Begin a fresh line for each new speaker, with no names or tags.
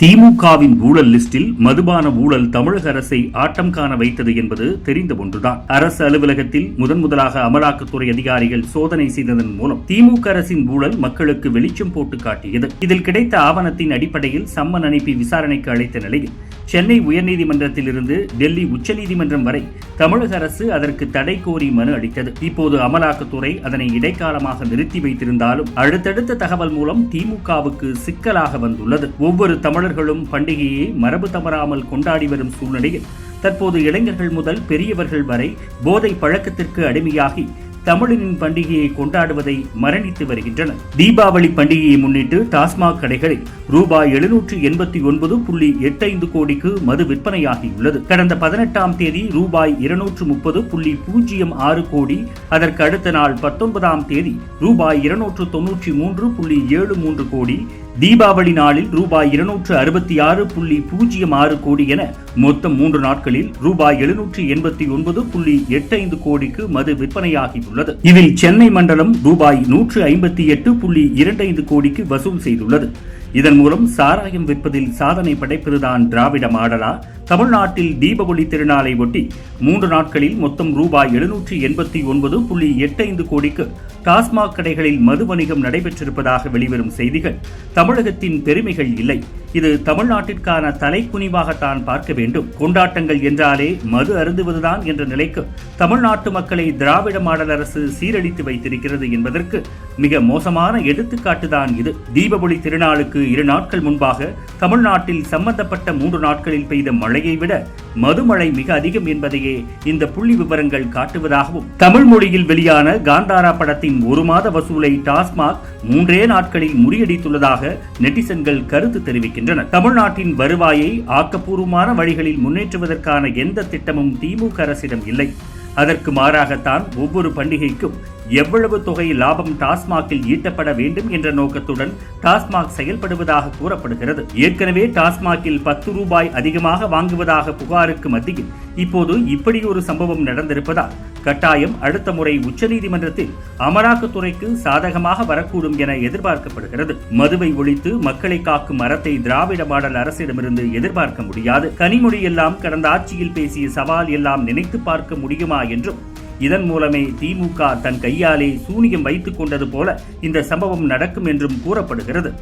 திமுகவின் ஊழல் லிஸ்டில் மதுபான ஊழல் தமிழக அரசை ஆட்டம் காண வைத்தது என்பது தெரிந்த ஒன்றுதான். அரசு அலுவலகத்தில் முதன் முதலாக அமலாக்கத்துறை அதிகாரிகள் சோதனை செய்ததன் மூலம் திமுக அரசின் ஊழல் மக்களுக்கு வெளிச்சம் போட்டு காட்டியது. இதில் கிடைத்த ஆவணத்தின் அடிப்படையில் சம்மன் அனுப்பி விசாரணைக்கு அழைத்த நிலையில் சென்னை உயர்நீதிமன்றத்தில் இருந்து டெல்லி உச்சநீதிமன்றம் வரை தமிழக அரசு அதற்கு தடை கோரி மனு அளித்தது. இப்போது அமலாக்கத்துறை அதனை இடைக்காலமாக நிறுத்தி வைத்திருந்தாலும் அடுத்தடுத்த தகவல் மூலம் திமுகவுக்கு சிக்கலாக வந்துள்ளது. ஒவ்வொரு தமிழர்களும் பண்டிகையை மரபு தவறாமல் கொண்டாடி வரும் சூழ்நிலையில் தற்போது இளைஞர்கள் முதல் பெரியவர்கள் வரை போதை பழக்கத்திற்கு அடிமையாகி தமிழனின் பண்டிகையை கொண்டாடுவதை மரணித்து வருகின்றனர். தீபாவளி பண்டிகையை முன்னிட்டு டாஸ்மாக் கடைகளில் ரூபாய் எழுநூற்று எண்பத்தி ஒன்பது புள்ளி எட்டைந்து கோடிக்கு மது விற்பனையாகியுள்ளது. கடந்த பதினெட்டாம் தேதி ரூபாய் இருநூற்று முப்பது புள்ளி பூஜ்ஜியம் ஆறு கோடி அதற்கு அடுத்த நாள் பத்தொன்பதாம் தேதி ரூபாய் இருநூற்று தொன்னூற்றி மூன்று புள்ளி ஏழு மூன்று கோடி தீபாவளி நாளில் ரூபாய் இருநூற்று அறுபத்தி ஆறு புள்ளி பூஜ்ஜியம் ஆறு கோடி என மொத்தம் மூன்று நாட்களில் ரூபாய் எழுநூற்று எண்பத்தி ஒன்பது புள்ளி எட்டு ஐந்து கோடிக்கு மது விற்பனையாகியுள்ளது. இதில் சென்னை மண்டலம் ரூபாய் நூற்று ஐம்பத்தி எட்டு புள்ளி இரண்டு ஐந்து கோடிக்கு வசூல் செய்துள்ளது. இதன் மூலம் சாராயம் விற்பதில் சாதனை படைப்பதுதான் திராவிட மாடலா? தமிழ்நாட்டில் தீபாவளி திருநாளை ஒட்டி மூன்று நாட்களில் மொத்தம் ரூபாய் எழுநூற்றி எண்பத்தி ஒன்பது புள்ளி எட்டு ஐந்து கோடிக்கு டாஸ்மாக் கடைகளில் மது வணிகம் நடைபெற்றிருப்பதாக வெளிவரும் செய்திகள் தமிழகத்தின் பெருமைகள் இல்லை. இது தமிழ்நாட்டிற்கான தலைக்குனிவாகத்தான் பார்க்க வேண்டும். கொண்டாட்டங்கள் என்றாலே மது அருந்துவதுதான் என்ற நிலைக்கு தமிழ்நாட்டு மக்களை திராவிட மாடல் அரசு சீரழித்து வைத்திருக்கிறது என்பதற்கு மிக மோசமான எடுத்துக்காட்டுதான் இது. தீபாவளி திருநாளுக்கு இரு நாட்கள் முன்பாக தமிழ்நாட்டில் சம்பந்தப்பட்ட மூன்று நாட்களில் பெய்த மழை மழையை விட மதுமழை மிக அதிகம் என்பதையே இந்த புள்ளி விவரங்கள் காட்டுவதாகவும் தமிழ் மொழியில் வெளியான காந்தாரா படத்தின் ஒரு மாத வசூலை டாஸ்மாக் மூன்றே நாட்களில் முறியடித்துள்ளதாக நெட்டிசன்கள் கருத்து தெரிவிக்கின்றனர் தமிழ்நாட்டின் வருவாயை ஆக்கப்பூர்வமான வழிகளில் முன்னேற்றுவதற்கான எந்த திட்டமும் திமுக அரசிடம் இல்லை. அதற்கு மாறாகத்தான் ஒவ்வொரு பண்டிகைக்கும் எவ்வளவு தொகை லாபம் டாஸ்மாகில் ஈட்டப்பட வேண்டும் என்ற நோக்கத்துடன் டாஸ்மாக் செயல்படுவதாக கூறப்படுகிறது. ஏற்கனவே டாஸ்மாகில் பத்து ரூபாய் அதிகமாக வாங்குவதாக புகாருக்கு மத்தியில் இப்போது இப்படி ஒரு சம்பவம் நடந்திருப்பதால் கட்டாயம் அடுத்த முறை உச்சநீதிமன்றத்தில் அமலாக்கத்துறைக்கு சாதகமாக வரக்கூடும் என எதிர்பார்க்கப்படுகிறது. மதுவை ஒழித்து மக்களை காக்கும் அறத்தை திராவிட மாடல் அரசிடமிருந்து எதிர்பார்க்க முடியாது. கனிமொழி எல்லாம் கடந்த ஆட்சியில் பேசிய சவால் எல்லாம் நினைத்து பார்க்க முடியுமா என்றும் இதன் மூலமே திமுக தன் கையாலே சூனியம் வைத்துக் கொண்டது போல இந்த சம்பவம் நடக்கும் என்றும் கூறப்படுகிறது.